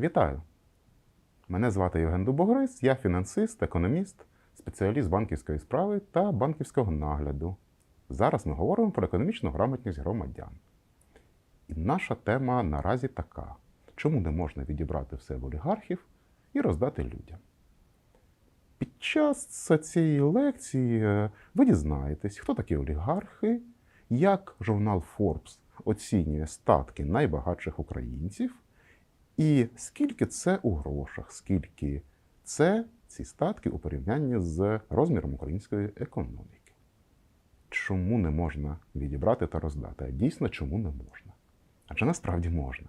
Вітаю! Мене звати Євген Дубогрис, я фінансист, економіст, спеціаліст банківської справи та банківського нагляду. Зараз ми говоримо про економічну грамотність громадян. І наша тема наразі така: чому не можна відібрати все в олігархів і роздати людям? Під час цієї лекції е, ви дізнаєтесь, хто такі олігархи, як журнал Forbes оцінює статки найбагатших українців, і скільки це у грошах, скільки це ці статки у порівнянні з розміром української економіки. Чому не можна відібрати та роздати? А дійсно, чому не можна? Адже насправді можна.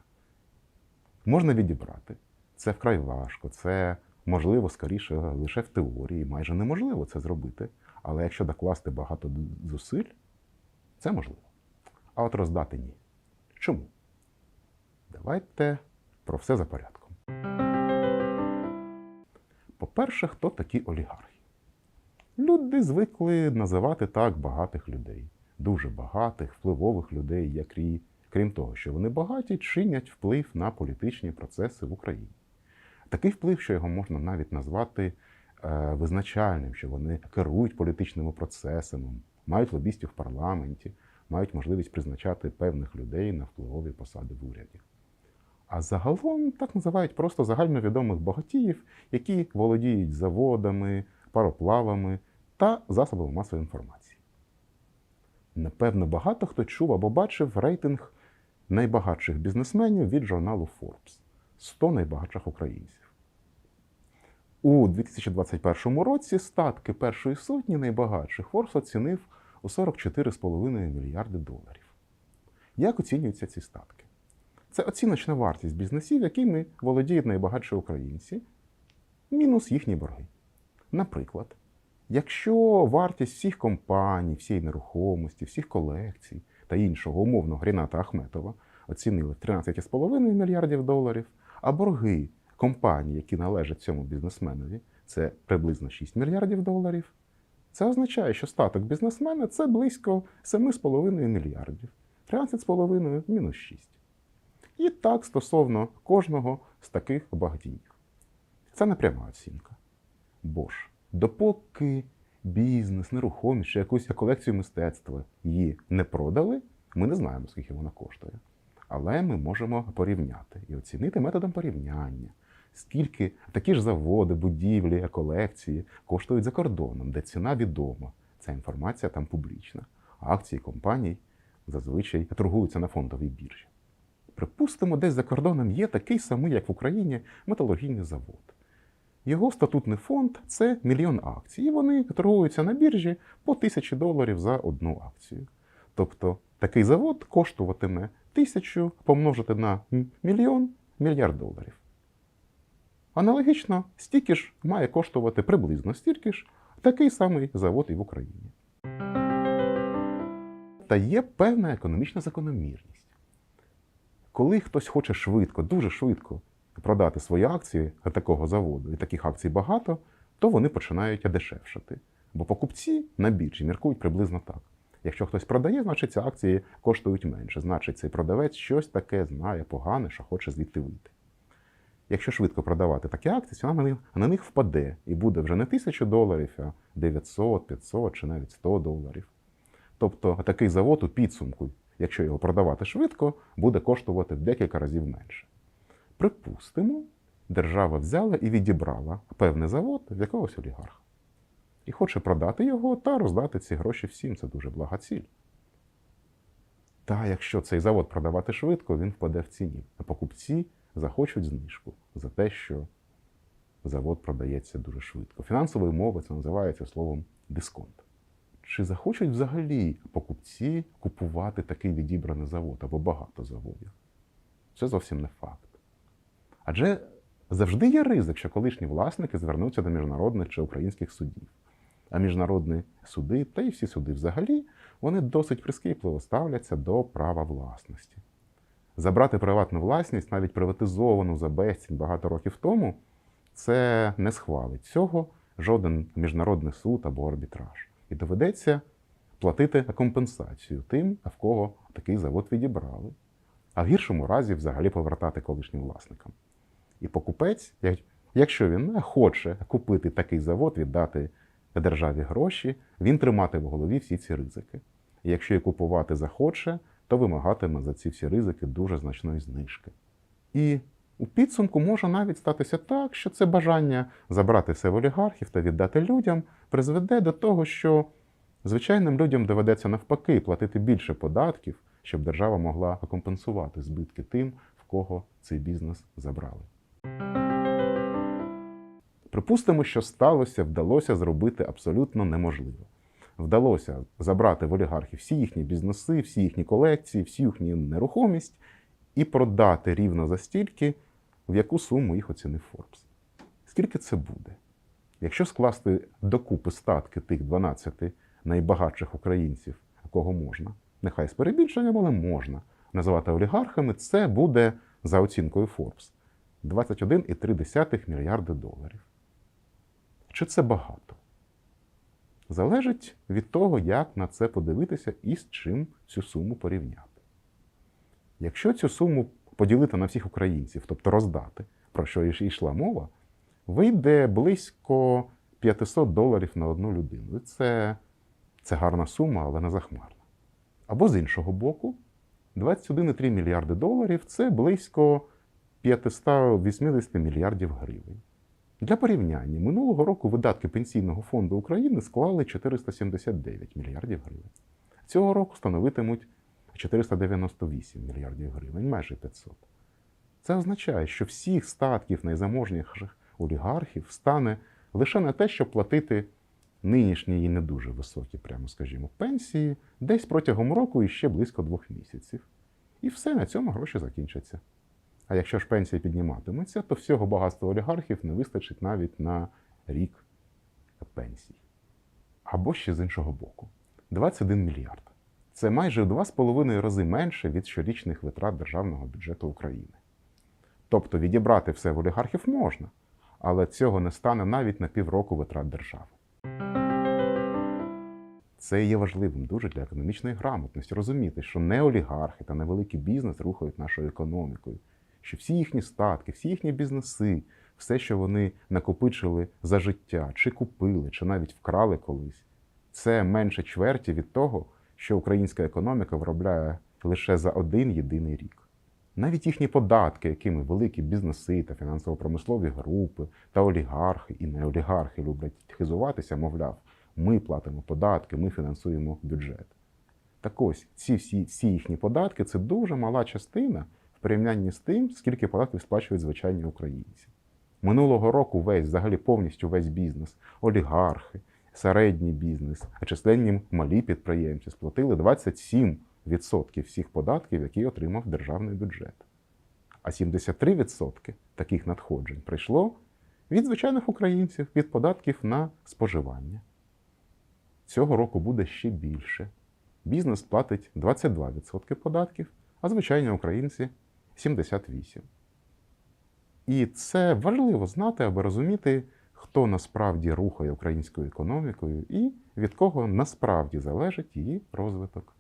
Можна відібрати. Це вкрай важко, це можливо скоріше лише в теорії, майже неможливо це зробити. Але якщо докласти багато зусиль, це можливо. А от роздати ні. Чому? Давайте про все за порядком. По-перше, хто такі олігархи? Люди звикли називати так багатих людей, дуже багатих, впливових людей, які, крім того, що вони багаті, чинять вплив на політичні процеси в Україні. Такий вплив, що його можна навіть назвати е, визначальним, що вони керують політичними процесами, мають лобістів в парламенті, мають можливість призначати певних людей на впливові посади в уряді. А загалом так називають просто загальновідомих багатіїв, які володіють заводами, пароплавами та засобами масової інформації. Напевно, багато хто чув або бачив рейтинг найбагатших бізнесменів від журналу Forbes 100 найбагатших українців. У 2021 році статки першої сотні найбагатших Forbes оцінив у 44,5 мільярди доларів. Як оцінюються ці статки? Це оціночна вартість бізнесів, якими володіють найбагатші українці, мінус їхні борги. Наприклад, якщо вартість всіх компаній, всієї нерухомості, всіх колекцій та іншого умовно Ріната Ахметова оцінили в 13,5 мільярдів доларів, а борги компаній, які належать цьому бізнесменові, це приблизно 6 мільярдів доларів, це означає, що статок бізнесмена це близько 7,5 мільярдів, 13,5 мінус 6. І так стосовно кожного з таких багатіїв. Це не пряма оцінка. Бо ж, допоки бізнес, нерухомість чи якусь колекцію мистецтва її не продали, ми не знаємо, скільки вона коштує. Але ми можемо порівняти і оцінити методом порівняння, скільки такі ж заводи, будівлі, колекції коштують за кордоном, де ціна відома. Ця інформація там публічна. А акції компаній зазвичай торгуються на фондовій біржі. Припустимо, десь за кордоном є такий самий, як в Україні, металургійний завод. Його статутний фонд це мільйон акцій, і вони торгуються на біржі по тисячі доларів за одну акцію. Тобто такий завод коштуватиме тисячу помножити на мільйон мільярд доларів. Аналогічно, стільки ж має коштувати приблизно стільки ж такий самий завод і в Україні. Та є певна економічна закономірність. Коли хтось хоче швидко, дуже швидко продати свої акції такого заводу, і таких акцій багато, то вони починають дешевшати. Бо покупці на біржі міркують приблизно так. Якщо хтось продає, значить ці акції коштують менше. Значить, цей продавець щось таке знає погане, що хоче звідти вийти. Якщо швидко продавати такі акції, ціна на них впаде і буде вже не тисячу доларів, а 900, 500 чи навіть 100 доларів. Тобто такий завод у підсумку, якщо його продавати швидко, буде коштувати в декілька разів менше. Припустимо, держава взяла і відібрала певний завод в якогось олігарха. І хоче продати його та роздати ці гроші всім. Це дуже блага ціль. Та якщо цей завод продавати швидко, він впаде в ціні. А покупці захочуть знижку за те, що завод продається дуже швидко. Фінансової мови це називається словом дисконт. Чи захочуть взагалі покупці купувати такий відібраний завод або багато заводів? Це зовсім не факт. Адже завжди є ризик, що колишні власники звернуться до міжнародних чи українських судів. А міжнародні суди, та й всі суди взагалі, вони досить прискіпливо ставляться до права власності. Забрати приватну власність, навіть приватизовану за безцінь багато років тому, це не схвалить цього жоден міжнародний суд або арбітраж. І доведеться платити компенсацію тим, в кого такий завод відібрали, а в гіршому разі взагалі повертати колишнім власникам. І покупець, якщо він не хоче купити такий завод, віддати державі гроші, він триматиме в голові всі ці ризики. І якщо і купувати захоче, то вимагатиме за ці всі ризики дуже значної знижки. І у підсумку може навіть статися так, що це бажання забрати все в олігархів та віддати людям призведе до того, що звичайним людям доведеться навпаки платити більше податків, щоб держава могла компенсувати збитки тим, в кого цей бізнес забрали. Припустимо, що сталося, вдалося зробити абсолютно неможливо. Вдалося забрати в олігархів всі їхні бізнеси, всі їхні колекції, всю їхню нерухомість і продати рівно за стільки, в яку суму їх оцінив Форбс. Скільки це буде? Якщо скласти докупи статки тих 12 найбагатших українців, кого можна, нехай з перебільшенням, але можна називати олігархами, це буде за оцінкою Forbes 21,3 мільярди доларів. Чи це багато? Залежить від того, як на це подивитися і з чим цю суму порівняти. Якщо цю суму поділити на всіх українців, тобто роздати, про що йшла мова, вийде близько 500 доларів на одну людину. Це, це гарна сума, але не захмарна. Або з іншого боку, 21,3 мільярди доларів це близько 580 мільярдів гривень. Для порівняння, минулого року видатки Пенсійного фонду України склали 479 мільярдів гривень. Цього року становитимуть 498 мільярдів гривень, майже 500. Це означає, що всіх статків найзаможніших олігархів стане лише на те, щоб платити нинішні і не дуже високі, прямо скажімо, пенсії десь протягом року і ще близько двох місяців. І все на цьому гроші закінчаться. А якщо ж пенсія підніматиметься, то всього багатства олігархів не вистачить навіть на рік пенсій. Або ще з іншого боку, 21 мільярд. Це майже в 2,5 рази менше від щорічних витрат державного бюджету України. Тобто відібрати все в олігархів можна, але цього не стане навіть на півроку витрат держави. Це є важливим дуже для економічної грамотності. Розуміти, що не олігархи та невеликий бізнес рухають нашою економікою, що всі їхні статки, всі їхні бізнеси, все, що вони накопичили за життя, чи купили, чи навіть вкрали колись, це менше чверті від того, що українська економіка виробляє лише за один єдиний рік. Навіть їхні податки, якими великі бізнеси та фінансово-промислові групи та олігархи і неолігархи люблять хизуватися, мовляв, ми платимо податки, ми фінансуємо бюджет. Так ось, ці всі, всі їхні податки це дуже мала частина в порівнянні з тим, скільки податків сплачують звичайні українці. Минулого року весь, взагалі повністю весь бізнес, олігархи, середній бізнес, а численні малі підприємці сплатили 27% всіх податків, які отримав державний бюджет. А 73% таких надходжень прийшло від звичайних українців, від податків на споживання. Цього року буде ще більше. Бізнес платить 22% податків, а звичайні українці 78%. І це важливо знати, аби розуміти, хто насправді рухає українською економікою і від кого насправді залежить її розвиток.